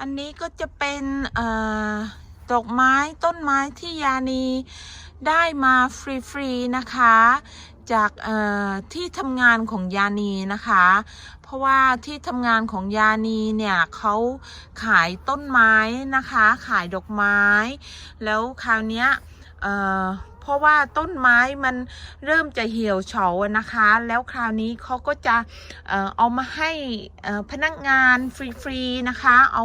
อันนี้ก็จะเป็นดอกไม้ต้นไม้ที่ยานีได้มาฟรีๆนะคะ จากที่ทำงานของยานีนะคะ เพราะว่าที่ทำงานของยานีเนี่ยเขาขายต้นไม้นะคะ ขายดอกไม้ แล้วคราวเนี้ย เพราะว่าต้นไม้มันเริ่มจะเหี่ยวเฉานะคะ แล้วคราวนี้เขาก็จะเอามาให้พนักงานฟรีๆนะคะ เอา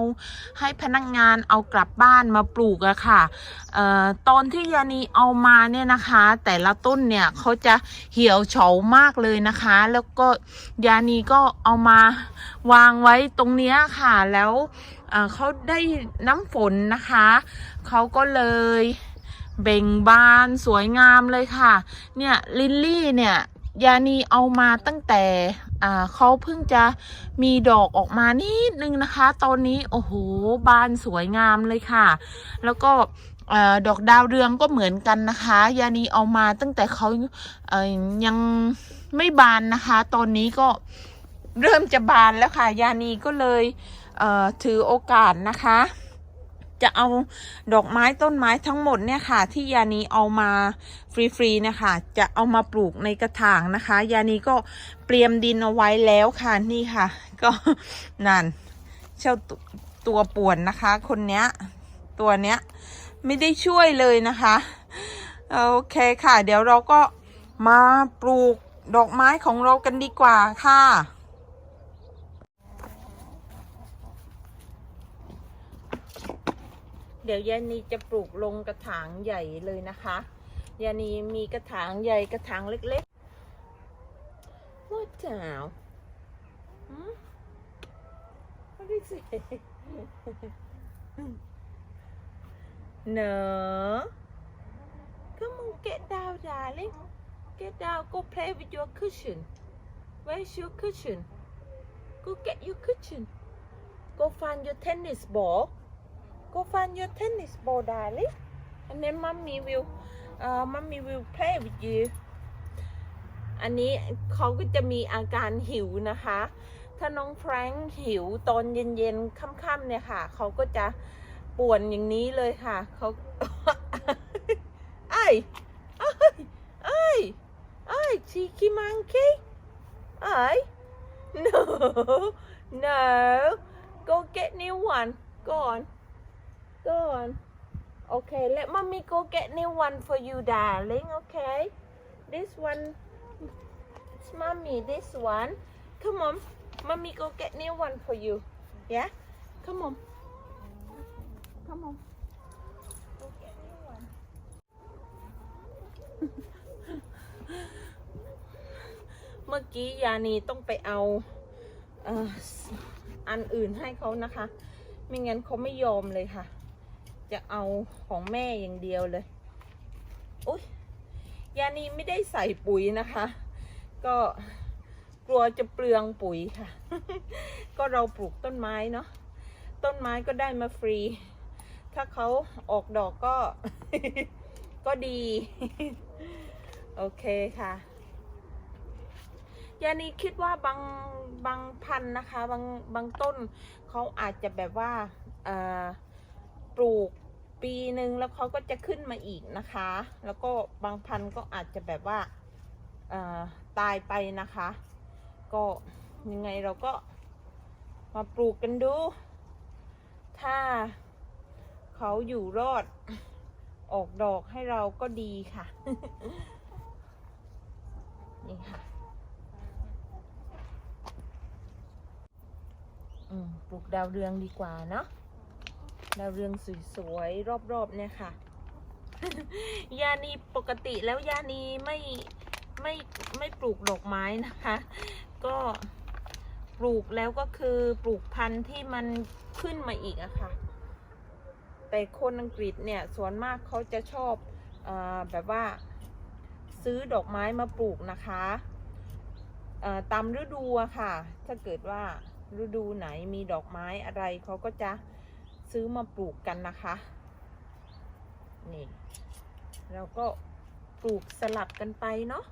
ให้พนักงานเอากลับบ้านมาปลูกอะค่ะเอ่อตอนที่ยานีเอามาเนี่ยนะคะ แต่ละต้นเนี่ยเขาจะเหี่ยวเฉามากเลยนะคะ แล้วก็ยานีก็เอามาวางไว้ตรงเนี้ยค่ะแล้วเขาได้น้ำฝนนะคะ เขาก็เลย เบ่งบานสวยงามเลยค่ะ เนี่ยลิลลี่เนี่ยยานีเอามาตั้งแต่อ่าเขาเพิ่งจะมีดอกออกมานิดนึงนะคะ ตอนนี้โอ้โหบานสวยงามเลยค่ะ แล้วก็ดอกดาวเรืองก็เหมือนกันนะคะ ยานีเอามาตั้งแต่เขาเอ่อยังไม่บานนะคะ ตอนนี้ก็เริ่มจะบานแล้วค่ะ ยานีก็เลยเถือโอกาสนะคะ จะเอาดอกไม้ต้นไม้ทั้งหมดเนี่ยค่ะ ที่ยานีเอามาฟรีๆนะคะ จะเอามาปลูกในกระถางนะคะ ยานีก็เตรียมดินเอาไว้แล้วค่ะนี่ค่ะ ก็นั่นเจ้าตัวป่วนนะคะ คนเนี้ย ตัวเนี้ยไม่ได้ช่วยเลยนะคะโอเคค่ะ เดี๋ยวเราก็มาปลูกดอกไม้ของเรากันดีกว่าค่ะ ดี๋ยวยานีจะปลูกลงกระถางใหญ่เลยนะคะยานีมีกระถางใหญ่กระถางเล็กๆ What now? Hmm? What is it? no. Come on, get down, darling. Get down. Go play with your cushion. Where's your cushion? Go get your cushion. Go find your tennis ball. Go find your tennis ball, darling. And then mommy will, uh, mommy will play with you. อันนี้เขาก็จะมีอาการหิวนะคะ ถ้าน้องแฟรงค์หิวตอนเย็นๆค่ำๆเนี่ยค่ะ เขาก็จะป่วนอย่างนี้เลยค่ะ เขาไอ้ไอ้ไอ้ไอ้ชีคิมังคีไอ้ no no go get new one go on go on okay let mommy go get new one for you darling okay this one it's mommy this one come on mommy go get new one for you yeah come on come on go get new one เมื่อกี้ยานีต้องไปเอาอันอื่นให้เขานะคะ ไม่งั้นเขาไม่ยอมเลยค่ะ จะเอาของแม่อย่างเดียวเลยอุ๊ยยานีไม่ได้ใส่ปุ๋ยนะคะ ก็กลัวจะเปลืองปุ๋ยค่ะ ก็เราปลูกต้นไม้เนาะต้นไม้ก็ได้มาฟรี ถ้าเขาออกดอกก็ ก็ดี โอเคค่ะยานีคิดว่าบางบางพันธุ์นะคะ บางบางต้นเขาอาจจะแบบว่าเอ่อ ปลูกปีหนึ่งแล้วเขาก็จะขึ้นมาอีกนะคะ แล้วก็บางพันธุ์ก็อาจจะแบบว่าตายไปนะคะ ก็ยังไงเราก็มาปลูกกันดู ถ้าเขาอยู่รอดออกดอกให้เราก็ดีค่ะ นี่ค่ะปลูกดาวเรืองดีกว่าเนาะ ดาวเรืองสวยๆรอบๆเนี่ยค่ะ ยานีปกติแล้วยานีไม่ไม่ไม่ปลูกดอกไม้นะคะ ก็ปลูกแล้วก็คือปลูกพันธุ์ที่มันขึ้นมาอีกอะค่ะ แต่คนอังกฤษเนี่ยส่วนมากเขาจะชอบอแบบว่าซื้อดอกไม้มาปลูกนะคะตามฤดูอะค่ะ ถ้าเกิดว่าฤดูไหนมีดอกไม้อะไรเขาก็จะ ซื้อมาปลูกกันนะคะ นี่เราก็ปลูกสลับกันไปเนาะ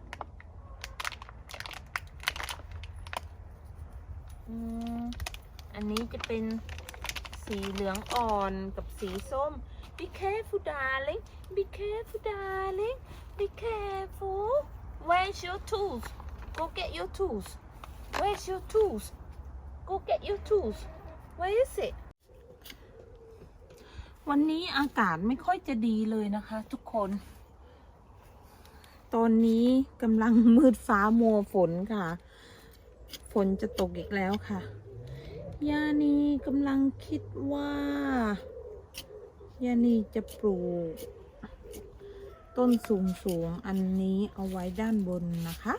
อืมอันนี้จะเป็นสสีเหลืองอ่อนกับสีส้ม be careful darling be careful darling be careful where's your tools go get your tools where's your tools go get your tools where is it วันนี้อากาศไม่ค่อยจะดีเลยนะคะ ทุกคน ตอนนี้กำลังมืดฟ้ามัวฝนค่ะ ฝนจะตกอีกแล้วค่ะยานีกำลังคิดว่ายานีจะปลูก ต้นสูงสูงๆอันนี้เอาไว้ด้านบนนะคะ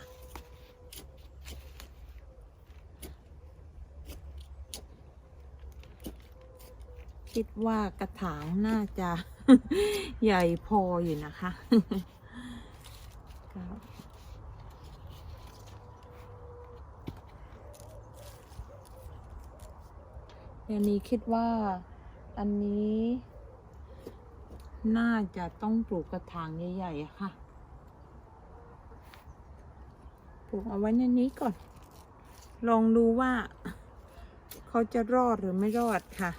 คิดว่ากระถางน่าจะใหญ่พออยู่นะคะครับยานีคิดว่าอันนี้ น่าจะต้องปลูกกระถางใหญ่ๆค่ะ ปลูกเอาไว้ในนี้ก่อน ลองดูว่า เขาจะรอดหรือไม่รอดค่ะ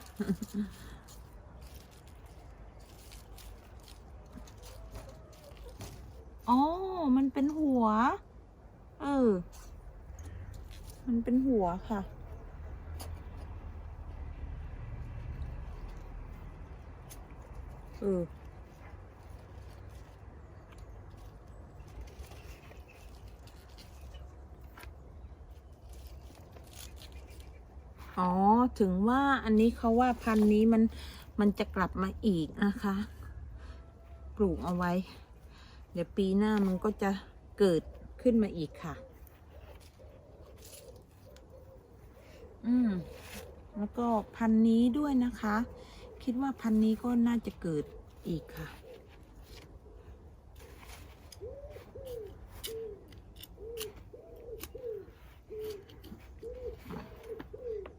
อ๋อ มันเป็นหัว เออ มันเป็นหัวค่ะ เออ อ๋อ ถึงว่าอันนี้เขาว่าพันนี้มัน มันจะกลับมาอีกนะคะ ปลูกเอาไว้ เดี๋ยวปีหน้ามันก็จะเกิดขึ้นมาอีกค่ะ อืม แล้วก็พันนี้ด้วยนะคะ คิดว่าพันนี้ก็น่าจะเกิดอีกค่ะ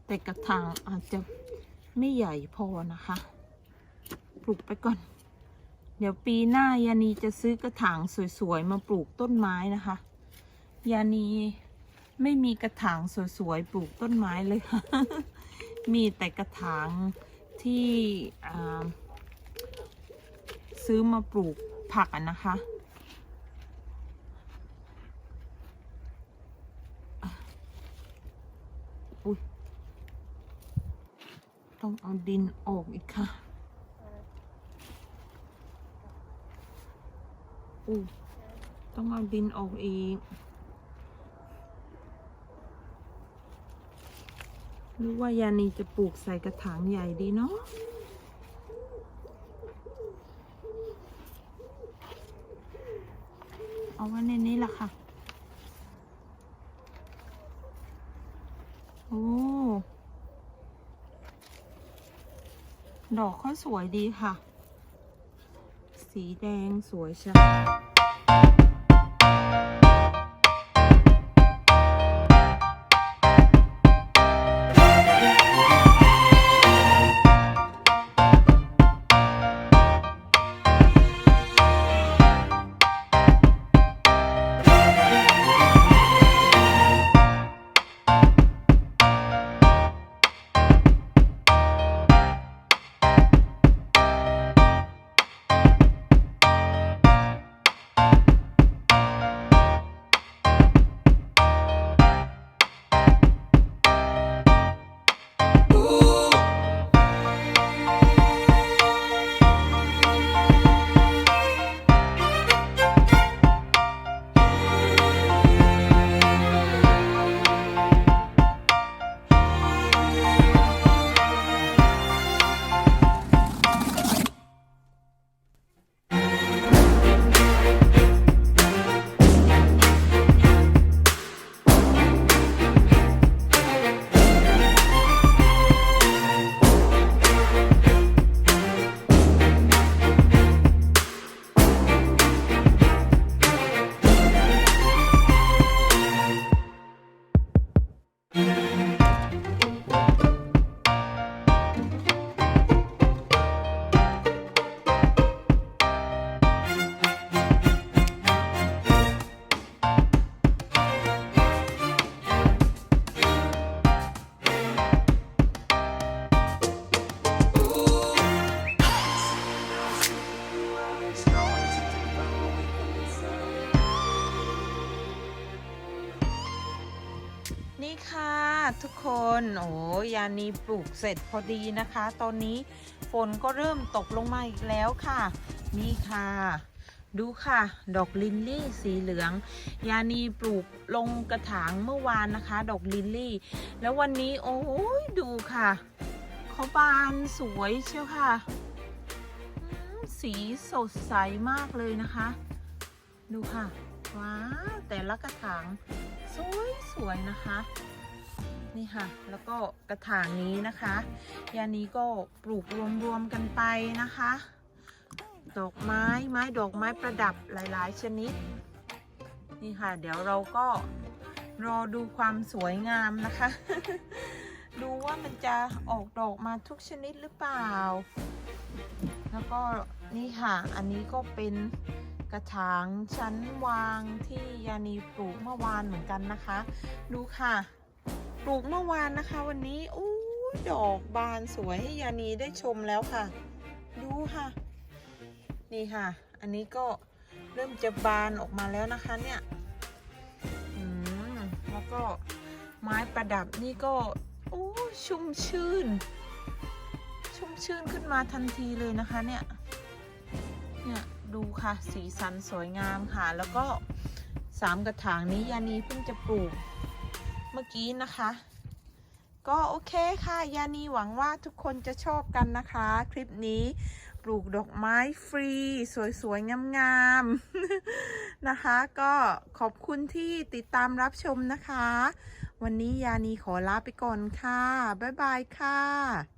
แต่กระถางอาจจะไม่ใหญ่พอนะคะ ปลูกไปก่อน เดี๋ยวปีหน้ายานีจะซื้อกระถางสวยๆมาปลูกต้นไม้นะคะยานีไม่มีกระถางสวยๆปลูกต้นไม้เลยค่ะ มีแต่กระถางที่ซื้อมาปลูกผักนะคะ ต้องเอาดินออกอีกค่ะ อู้ต้องเอาดินออกอีกรือว่ายานีจะปลูกใส่กระถางใหญ่ดีเนาะเอาไว้ในนี้ละค่ะ โอ้ ดอกเขาสวยดีค่ะ สีแดงสวยใช่ นี่ค่ะ ทุกคนโอ้ยานีปลูกเสร็จพอดีนะคะ ตอนนี้ฝนก็เริ่มตกลงมาอีกแล้วค่ะ นี่ค่ะ ดูค่ะ ดอกลินลี่สีเหลือง ยานีปลูกลงกระถางเมื่อวานนะคะ ดอกลินลี่ แล้ววันนี้โอ้ยดูค่ะเขาบานสวยเชียวค่ะ สีสดใสมากเลยนะคะ ดูค่ะ ว้าแต่ละกระถาง สวยสวยนะคะ นี่ค่ะ แล้วก็กระถางนี้นะคะยานี้ก็ปลูกรวมๆกันไปนะคะ ดอกไม้ไม้ดอกไม้ประดับหลาย ๆ ชนิด นี่ค่ะ เดี๋ยวเราก็รอดูความสวยงามนะคะ ดูว่ามันจะออกดอกมาทุกชนิดหรือเปล่า แล้วก็นี่ค่ะ อันนี้ก็เป็น กระถางชั้นวางที่ยานีปลูกเมื่อวานเหมือนกันนะคะ ดูค่ะ ปลูกเมื่อวานนะคะ วันนี้อู้ดอกบานสวยให้ยานีได้ชมแล้วค่ะ ดูค่ะ นี่ค่ะ อันนี้ก็เริ่มจะบานออกมาแล้วนะคะเนี่ยแล้วก็ไม้ประดับนี่ก็โอ้ชุ่มชื่น ชุ่มชื่นขึ้นมาทันทีเลยนะคะเนี่ย ดูค่ะ สีสันสวยงามค่ะ แล้วก็สามกระถางนี้ยานีเพิ่งจะปลูกเมื่อกี้นะคะ ก็โอเคค่ะ ยานีหวังว่าทุกคนจะชอบกันนะคะ คลิปนี้ปลูกดอกไม้ฟรี สวยๆ งามๆ นะคะ ก็ขอบคุณที่ติดตามรับชมนะคะ วันนี้ยานีขอลาไปก่อนค่ะ บ๊ายบายค่ะ